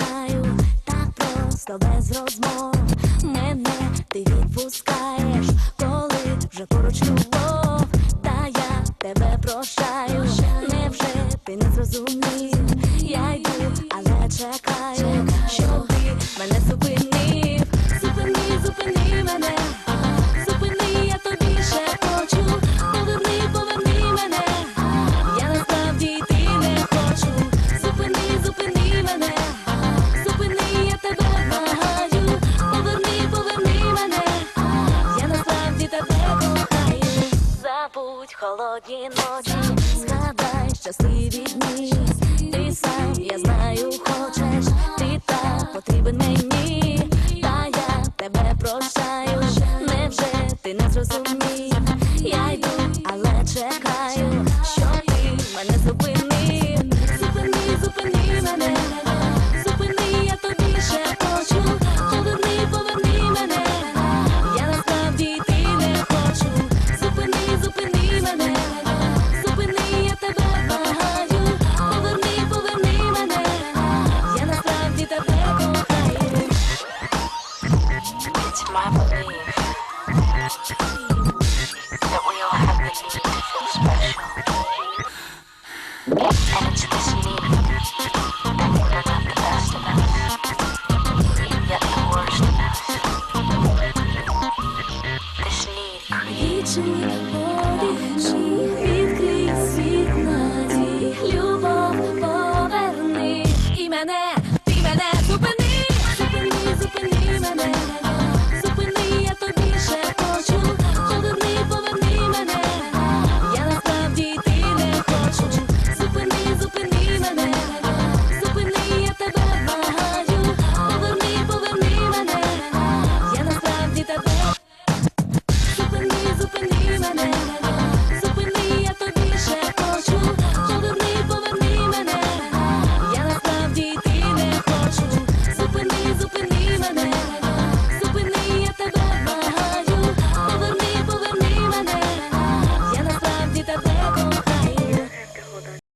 знаю, так просто без розмов мене ти відпускаєш, коли вже поруч любов, та я тебе прощаю, невже ти не зрозумів. Забудь холодні ночі, згадай щасливі дні. Ти сам, я знаю, хочеш, ти так потрібен мені. Та я тебе прощаю. that we all have reasons to feel special. And it's this need are not the best of us, yet the worst of us. This need creates me